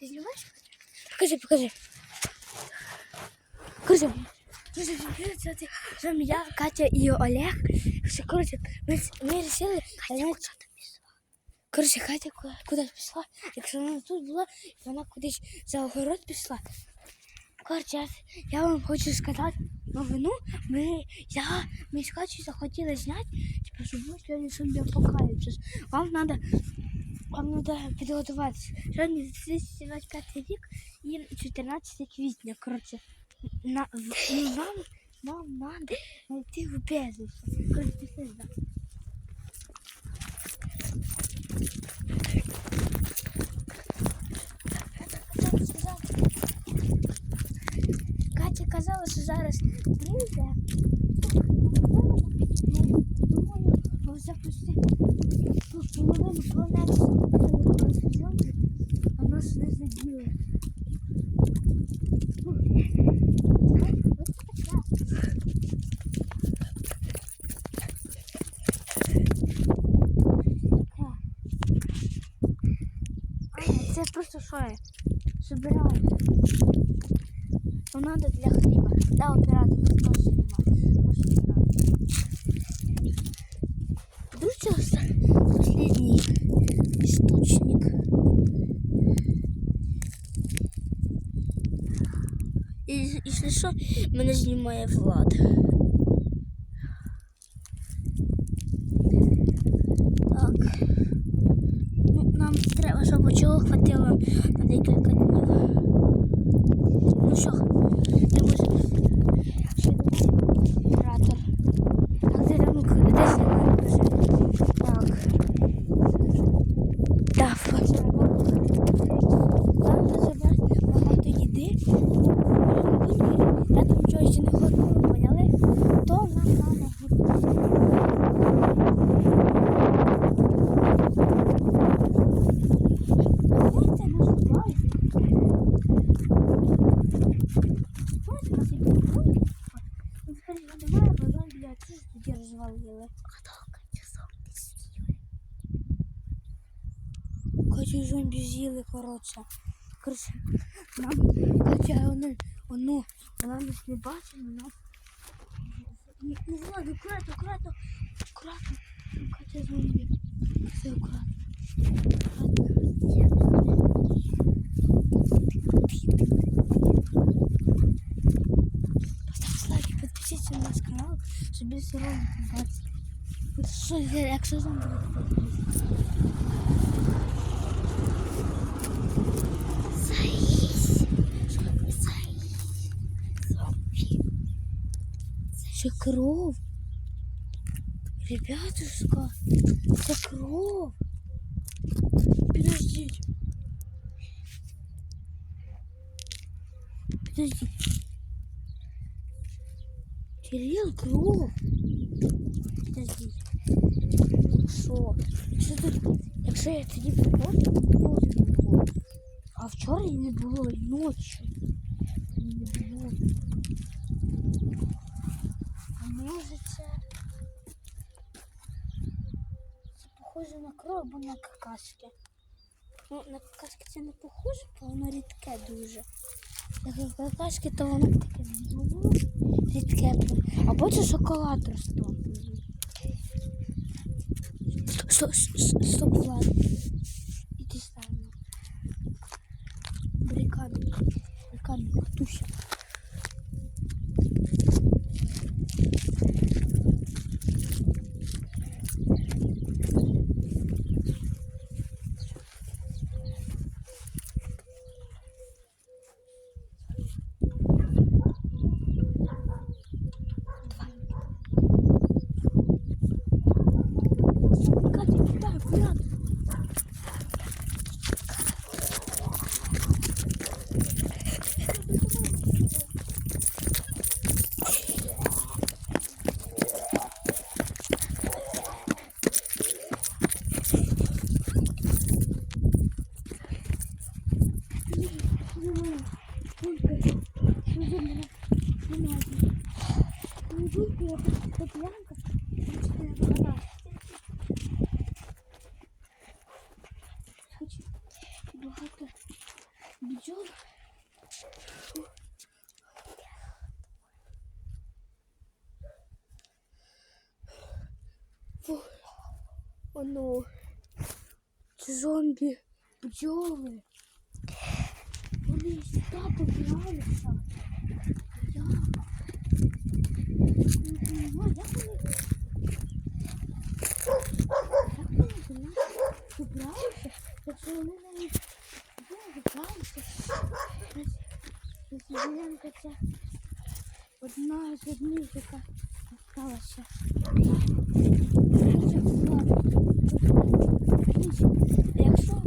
Ти знімаєш? Покажи, покажи. Ти- там я, Катя і Олег. Все, короче, ми, ми вирішили. Катя, Короче, Катя ку- кудись пішла. Якщо вона тут була, вона кудись за огород пішла. Короче, я, вам хочу сказати новину. Ми, я, ми з Катю захотіли зняти, типу, щоб ви сьогодні апокаліпсис. Вам треба вам треба підготуватися. Сьогодні 2025 рік і 14 квітня. Коротше, на, в- ну, нам, нам надо знайти убежище. Коротше, пішли сюди. Катя казала, що зараз прийде. Ну, Думаю, запустити половину планети зйомки, а нас не. Аня, це просто що я? Собираю. Нам надо для хліба. Да, оператор, хто якщо що, мене знімає Влад. Так. Ну, нам треба, щоб чого хватило на декілька днів. Ну що, ми можемо. тоді розвалили. Катю зомбі з'їли, коротше. Коротше, нам Катя, воно, воно, вона нас не бачить, вона... Не, не Влад, аккуратно, аккуратно, аккуратно. Катя зомбі. Все аккуратно. Поставте щоб більше роликів бачити. Що, якщо зомбі буде Заїсь. Заїсь. Зомбі. Це кров. Ребятушка, це кров. Подождите. Подожди. Кирилл, кров. Подожди. Що? Що тут? Якщо я тоді приходжу, то не було. А вчора і не було, і ночі. Не було. А може це... Похоже на кров або на какашки. Ну, на какашки це не похоже, бо воно рідке дуже. Какашки, то воно таке рідке. А бачу шоколад ростом. Стоп, стоп, ладно. Іди сам. Бриками. Бриками, катуся. Катя, кидай, аккуратно. Хочу багато бджол. Фу. Оно. Це зомбі бджоли. Вони сюди добралися. Я. Не понимаю, сніжинка ця одна з одних, яка осталася. Якщо